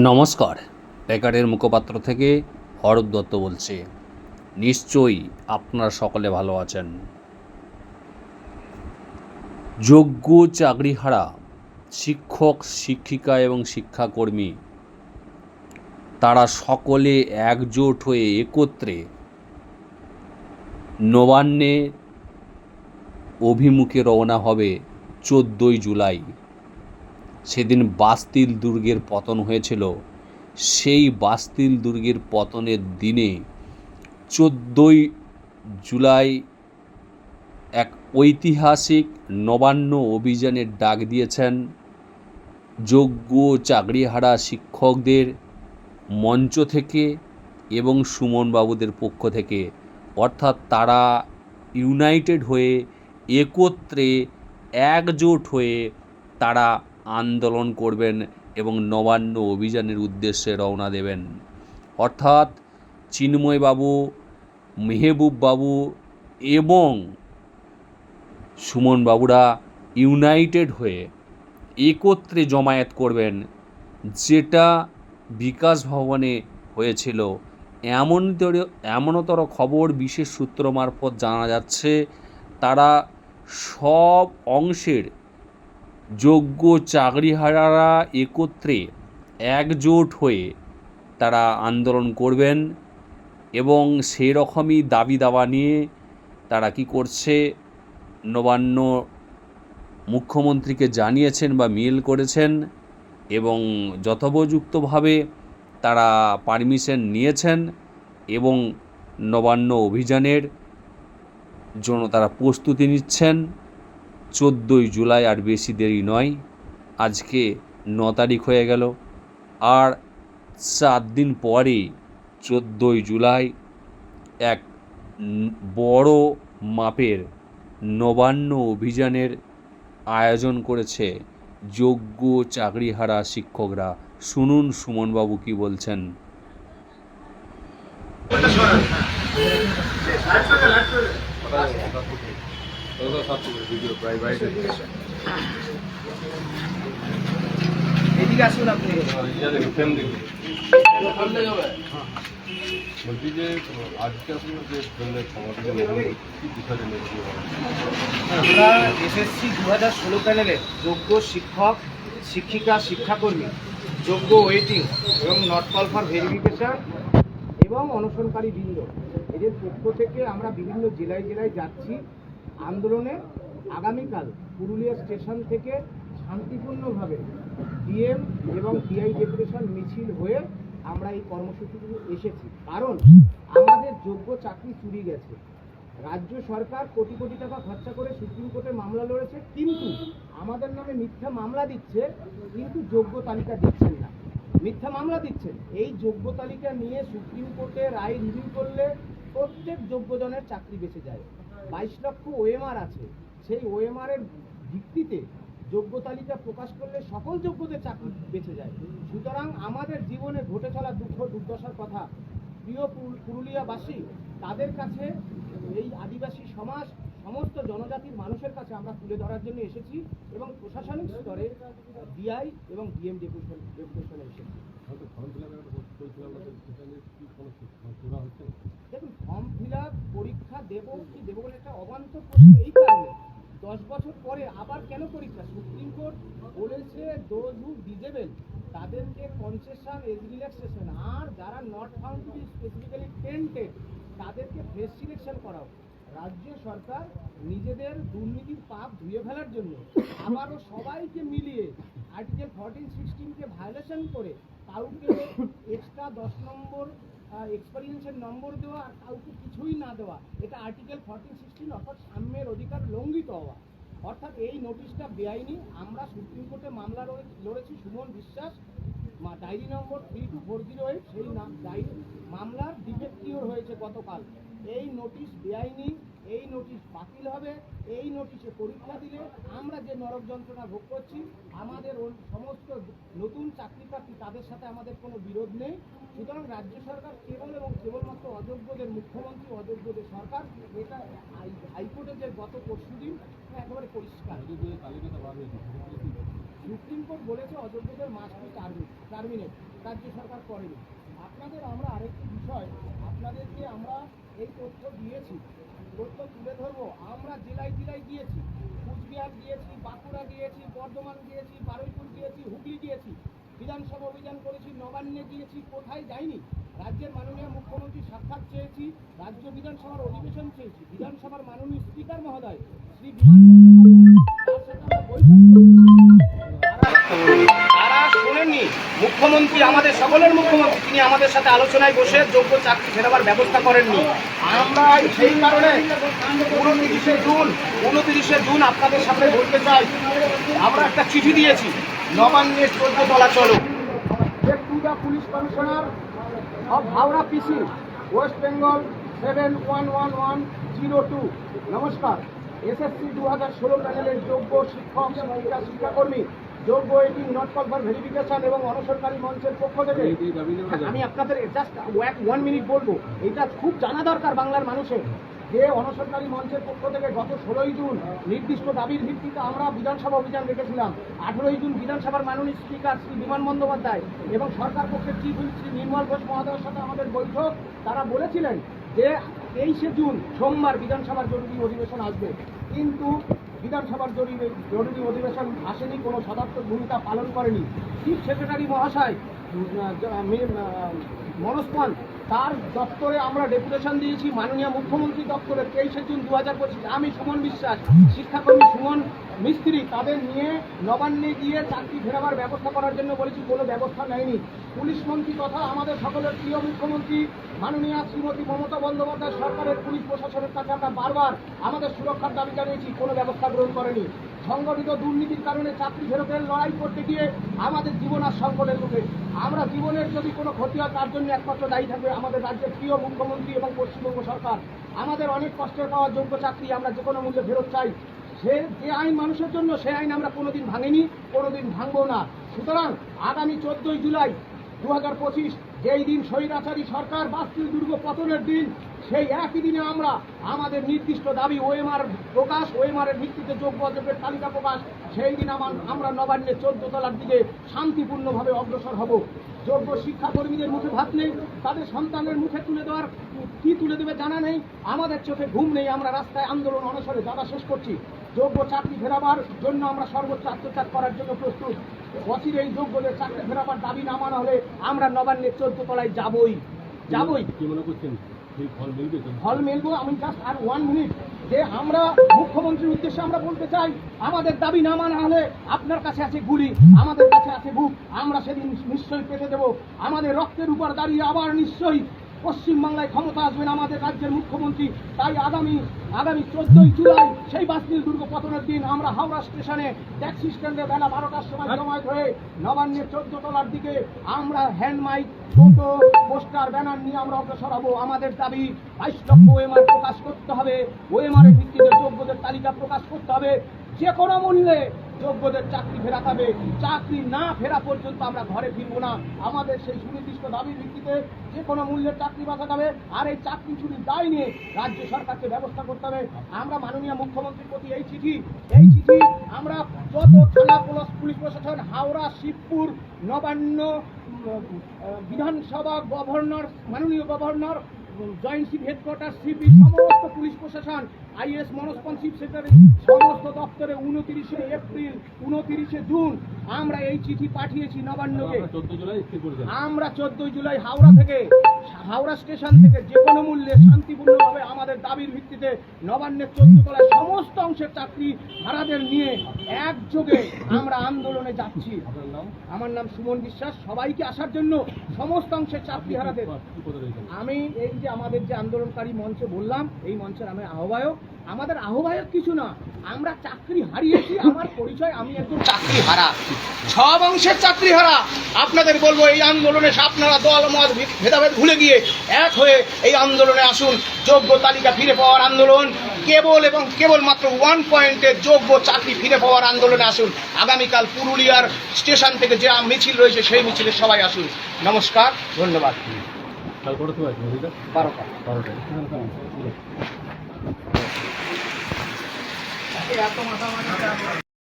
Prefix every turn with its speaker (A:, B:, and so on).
A: নমস্কার। বেকারের মুখপাত্র থেকে অরূপ দত্ত বলছি। নিশ্চয়ই আপনারা সকলে ভালো আছেন। যোগ্য চাকরিহারা শিক্ষক, শিক্ষিকা এবং শিক্ষাকর্মী, তারা সকলে একজোট হয়ে একত্রে নবান্নে অভিমুখে রওনা হবে চোদ্দোই জুলাই। সেদিন বাস্তিল দুর্গের পতন হয়েছিল। সেই বাস্তিল দুর্গের পতনের দিনে চোদ্দোই জুলাই এক ঐতিহাসিক নবান্ন অভিযানের ডাক দিয়েছেন যোগ্য চাকরিহারা শিক্ষকদের মঞ্চ থেকে এবং সুমনবাবুদের পক্ষ থেকে। অর্থাৎ তারা ইউনাইটেড হয়ে, একত্রে, একজোট হয়ে তারা আন্দোলন করবেন এবং নবান্ন অভিযানের উদ্দেশ্যে রওনা দেবেন। অর্থাৎ চিন্ময়বাবু, মেহবুববাবু এবং সুমনবাবুরা ইউনাইটেড হয়ে একত্রে জমায়েত করবেন, যেটা বিকাশ ভবনে হয়েছিল। এমনতর এমনতর খবর, বিশেষ সূত্র মারফত জানা যাচ্ছে, তারা সব অংশের যোগ্য চাকরিহারারা একত্রে একজোট হয়ে তারা আন্দোলন করবেন এবং সেই রকমই দাবি দাওয়া নিয়ে তারা কি করছে? নবান্ন মুখ্যমন্ত্রীকে জানিয়েছেন বা মেল করেছেন এবং যথোপযুক্তভাবে তারা পারমিশন নিয়েছেন এবং নবান্ন অভিযানের জন্য তারা প্রস্তুতি নিচ্ছেন। চোদ্দোই জুলাই আর বেশি দেরি নয়। আজকে ন তারিখ হয়ে গেল। আর চার দিন পরেই চোদ্দোই জুলাই এক বড় মাপের নবান্ন অভিযানের আয়োজন করেছে যোগ্য চাকরিহারা শিক্ষকরা। শুনুন সুমনবাবু কি বলছেন।
B: এদিকে আসুন আপনি।
C: বলছি যে আজকে আপনার যে ধরনের সমাবেশে নেবেন, কি বিষয়ে নেবেন?
B: আমরা এসএসসি দু হাজার ষোলো প্যানেলে যোগ্য শিক্ষক শিক্ষিকা শিক্ষাকর্মী যোগ্য ওয়েটিং এবং নট কল ফর ভেরিফিকেশন এবং অনশনকারী বৃন্দ। এদের পক্ষ থেকে আমরা বিভিন্ন জেলায় জেলায় যাচ্ছি। আন্দোলনে আগামীকাল পুরুলিয়া স্টেশন থেকে শান্তিপূর্ণভাবে ডিএম এবং ডিআই ডেপুটেশন মিছিল হয়ে আমরা এই কর্মসূচিতে এসেছি। কারণ আমাদের যোগ্য চাকরি চুরি গেছে। রাজ্য সরকার কোটি কোটি টাকা খরচা করে সুপ্রিম কোর্টে মামলা লড়েছে, কিন্তু আমাদের নামে মিথ্যা মামলা দিচ্ছে, কিন্তু যোগ্য তালিকা দিচ্ছেন না। মিথ্যা মামলা দিচ্ছেন। এই যোগ্য তালিকা নিয়ে সুপ্রিম কোর্টে রায় রিভিউ করলে প্রত্যেক যোগ্যজনের চাকরি বেঁচে যায়। বাইশ লক্ষ ওএমআর আছে। সেই ওএমআর এর ভিত্তিতে যোগ্য তালিকা প্রকাশ করলে সকল যোগ্যদের চাকরি বেঁচে যায়। সুতরাং আমাদের জীবনে ঘটে চলা দুঃখ, দুর্দশার কথা প্রিয় পুরু- পুরুলিয়াবাসী, তাদের কাছে এই আদিবাসী সমাজ সমস্ত জনজাতির মানুষের কাছে আমরা তুলে ধরার জন্য এসেছি এবং প্রশাসনিক স্তরে ডিআই এবং ডিএম ডেপুটেশন ডেপুটেশনে এসেছি।
C: করা
B: দেখুন ফর্ম ফিল আপ পরীক্ষা দেবো কি দেবো বলে একটা অবান্তর প্রশ্ন এই কারণে। দশ বছর পরে আবার কেন পরীক্ষা? সুপ্রিম কোর্ট বলেছে দোজ হু ডিজেবল তাদেরকে কনসেশন এজ রিল্যাক্সেশন আর যারা not found to be specifically tainted তাদেরকে ফ্রেশ সিলেকশন করাও। রাজ্য সরকার নিজেদের দুর্নীতির পাপ ধুয়ে ফেলার জন্য আবারও সবাইকে মিলিয়ে আর্টিকেল ফোরটিন সিক্সটিনকে ভায়োলেশন করে কাউকে এক্সট্রা দশ নম্বর এক্সপেরিয়েন্সের নম্বর দেওয়া আর কাউকে কিছুই না দেওয়া, এটা আর্টিকেল ফোরটিন সিক্সটিন অর্থাৎ সাম্যের অধিকার লঙ্ঘিত হওয়া। অর্থাৎ এই নোটিশটা বেআইনি। আমরা সুপ্রিম কোর্টে মামলা লড়ে- লড়েছি Suman Biswas diary number three two four zero eight সেই নাম ডায়েরি, মামলার ডিফেক্টিওর হয়েছে গতকাল। এই নোটিশ বেআইনি, এই নোটিশ বাতিল হবে, এই নোটিশে পরীক্ষা দিলে আমরা যে নরক যন্ত্রণা ভোগ করছি, আমাদের সমস্ত নতুন চাকরি প্রার্থী তাদের সাথে আমাদের কোনো বিরোধ নেই। সুতরাং রাজ্য সরকার কেবল এবং কেবলমাত্র অযোগ্যদের মুখ্যমন্ত্রী, অযোগ্যদের সরকার, এটা হাই- হাইকোর্টে যে গত পরশুদিন একেবারে পরিষ্কার। সুপ্রিম কোর্ট বলেছে অযোগ্যদের মাস্ট বি টার্মিনেট রাজ্য সরকার করেনি। আপনাদের আমরা আরেকটি বিষয়, আপনাদেরকে আমরা এই তথ্য দিয়েছি, তথ্য তুলে ধরবো। আমরা জেলায় জেলায় গিয়েছি, কুচবিহার গিয়েছি, বাঁকুড়া গিয়েছি, বর্ধমান গিয়েছি, বারুইপুর গিয়েছি, হুগলি গিয়েছি। বিধানসভা অভিযান করেছি, নবান্নে গিয়েছি, কোথায় যাইনি? রাজ্যের মাননীয় মুখ্যমন্ত্রী সাক্ষাৎ চেয়েছি, রাজ্য বিধানসভার অধিবেশন চেয়েছি। বিধানসভার মাননীয় স্পিকার মহোদয়, শ্রী বিমান বৈঠক
D: মুখ্যমন্ত্রী, আমাদের সকলের মুখ্যমন্ত্রী, তিনি আমাদের সাথে আলোচনায় বসে যোগ্য চাকরি ফেরাবার ব্যবস্থা করেননি। আমরা সেই কারণে উনত্রিশে জুন উনত্রিশে জুন আপনাদের সামনে বলতে চাই, আমরা একটা চিঠি দিয়েছি, নবান্নের তলা চলো।
B: The police commissioner of Howrah PC, West Bengal seven one one one zero two. নমস্কার। এসএসসি দু হাজার ষোলো প্যানেলের যোগ্য শিক্ষক শিক্ষিকা শিক্ষাকর্মী যোগ্য এটি নট কল ফর ভেরিফিকেশন এবং অনসরকারী মঞ্চের পক্ষ থেকে। আমি আপনাদের জাস্ট ওয়ান মিনিট বলব। এটা খুব জানা দরকার বাংলার মানুষের যে অনসরকারী মঞ্চের পক্ষ থেকে গত ষোলোই জুন নির্দিষ্ট দাবির ভিত্তিতে আমরা বিধানসভা অভিযান রেখেছিলাম আঠেরোই জুন বিধানসভার মাননীয় স্পিকার শ্রী বিমান বন্দ্যোপাধ্যায় এবং সরকার পক্ষের চিফ শ্রী নির্মল ঘোষ মহোদয়ের সাথে আমাদের বৈঠক তারা বলেছিলেন যে তেইশে জুন, সোমবার বিধানসভার জরুরি অধিবেশন আসবে। কিন্তু বিধানসভার জরুরি জরুরি অধিবেশন আসেনি, কোনো সদার্থক ভূমিকা পালন করেনি। চিফ সেক্রেটারি মহাশয় মনোজ পান তার দপ্তরে আমরা ডেপুটেশন দিয়েছি, মাননীয় মুখ্যমন্ত্রী দপ্তরে, তেইশে জুন দু হাজার পঁচিশ। আমি সুমন বিশ্বাস, শিক্ষাকর্মী সুমন মিস্ত্রি তাদের নিয়ে নবান্নে গিয়ে চাকরি ফেরাবার ব্যবস্থা করার জন্য বলেছি, কোনো ব্যবস্থা নেয়নি। পুলিশ মন্ত্রী তথা আমাদের সকলের প্রিয় মুখ্যমন্ত্রী মাননীয় শ্রীমতী মমতা বন্দ্যোপাধ্যায় সরকারের পুলিশ প্রশাসনের কাছে আমরা বারবার আমাদের সুরক্ষার দাবি জানিয়েছি, কোনো ব্যবস্থা গ্রহণ করেনি। সংগঠিত দুর্নীতির কারণে চাকরি ফেরতের লড়াই করতে গিয়ে আমাদের জীবন আর সংকটের মুখে। আমরা জীবনের যদি কোনো ক্ষতি হয়, তার জন্য একমাত্র দায়ী থাকবে আমাদের রাজ্যের প্রিয় মুখ্যমন্ত্রী এবং পশ্চিমবঙ্গ সরকার। আমাদের অনেক কষ্টের পাওয়া যোগ্য চাকরি আমরা যে কোনো মূল্যে ফেরত চাই। সে যে আইন মানুষের জন্য সে আইন আমরা কোনোদিন ভাঙিনি, কোনোদিন ভাঙবো না। সুতরাং আগামী চোদ্দই জুলাই দু হাজার পঁচিশ যেই দিন স্বৈরাচারী সরকার বাস্তুল দুর্গ পতনের দিন, সেই একই দিনে আমরা আমাদের নির্দিষ্ট দাবি ওএমআর প্রকাশ, ওএমআর এর ভিত্তিতে যোগ্য অযোগ্যের তালিকা প্রকাশ, সেই দিন আমার আমরা নবান্নের চোদ্দ তলার দিকে শান্তিপূর্ণভাবে অগ্রসর হব। যোগ্য শিক্ষাকর্মীদের মুখে ভাত নেই, তাদের সন্তানের মুখে তুলে দেওয়ার কি তুলে দেবে জানা নেই। আমাদের চোখে ঘুম নেই, আমরা রাস্তায় আন্দোলন অনসরে যারা শেষ করছি। যোগ্য চাকরি ফেরাবার জন্য আমরা সর্বোচ্চ আত্মত্যাগ করার জন্য প্রস্তুত। অচিরেই যোগ্যদের চাকরি ফেরাবার দাবি না মানা হলে আমরা নবান্নের চোদ্দ তলায় যাবই। যাবই।
C: কি মনে করছেন? ফল
B: ফল মেলবো? আমি জাস্ট আর ওয়ান মিনিট যে আমরা মুখ্যমন্ত্রীর উদ্দেশ্যে আমরা বলতে চাই আমাদের দাবি না মানা হলে আপনার কাছে আছে গুলি আমাদের কাছে আছে বুক আমরা সেদিন নিশ্চয়ই পেতে দেব। আমাদের রক্তের উপর দাঁড়িয়ে আবার নিশ্চয়ই পশ্চিমবাংলায় ক্ষমতা আসবেন আমাদের রাজ্যের মুখ্যমন্ত্রী। তাই আগামী আগামী চোদ্দই জুলাই সেই বাসনীল দুর্গ পতনের দিন আমরা হাওড়া স্টেশনে ট্যাক্সি স্ট্যান্ডে বেলা বারোটার সময় জমায়েত হয়ে নবান্নের চোদ্দ তলার দিকে আমরা হ্যান্ড মাইক টোটো পোস্টার ব্যানার নিয়ে আমরা অগ্রসর হব। আমাদের দাবি, বাইশ লক্ষ ওএমআর প্রকাশ করতে হবে। ওএমআর এর ভিত্তিতে যোগ্যদের তালিকা প্রকাশ করতে হবে। যে কোনো মূল্যে যোগ্যদের চাকরি ফেরাতে চাকরি না ফেরা পর্যন্ত আমরা ঘরে ফিরবো না। আমাদের সেই সুনির্দিষ্ট দাবির ভিত্তিতে যে কোনো মূল্যের চাকরি বাঁচাতে হবে আর এই চাকরি চুরির দায় নিয়ে রাজ্য সরকারকে ব্যবস্থা করতে হবে। আমরা মাননীয় মুখ্যমন্ত্রীর প্রতি এই চিঠি এই চিঠি আমরা যত থানা পুলিশ পুলিশ প্রশাসন, হাওড়া, শিবপুর, নবান্ন, বিধানসভা গভর্নর, মাননীয় governor, joint chief headquarter, CP, সমস্ত পুলিশ প্রশাসন আইএস মনস্পন চিফ সেক্রেটারি সমস্ত দপ্তরে উনতিরিশে এপ্রিল উনতিরিশে জুন আমরা এই চিঠি পাঠিয়েছি নবান্নকে। আমরা চোদ্দই জুলাই হাওড়া থেকে হাওড়া স্টেশন থেকে যে কোনো মূল্যে শান্তিপূর্ণভাবে আমাদের দাবির ভিত্তিতে নবান্নের চোদ্দ তলায় সমস্ত অংশের চাকরি ভাড়াদের নিয়ে একযোগে আমরা আন্দোলনে যাচ্ছি। আমার নাম সুমন বিশ্বাস। সবাইকে আসার জন্য সমস্ত অংশের চাকরি হারাদের আমি এই যে আমাদের যে আন্দোলনকারী মঞ্চে বললাম এই মঞ্চের আমি আহ্বায়ক। আমাদের আহ্বায়ক কিছু না। আমরা চাকরি হারিয়েছি আমার পরিচয় আমি একজন
D: চাকরি হারা সব অংশের চাকরি হারা আপনাদের বলব এই আন্দোলনে আপনারা দল মত ভেদাভেদ ভুলে গিয়ে এক হয়ে এই আন্দোলনে আসুন। যোগ্য তালিকা ফিরে পাওয়ার আন্দোলন। কেবল এবং কেবলমাত্র ওয়ান পয়েন্টে যোগ্য চাকরি ফিরে পাওয়ার আন্দোলনে আসুন। আগামীকাল পুরুলিয়ার স্টেশন থেকে যে মিছিল রয়েছে সেই মিছিলে সবাই আসুন। নমস্কার ধন্যবাদ।
C: আছে
D: বারোটা।
B: এত মাথা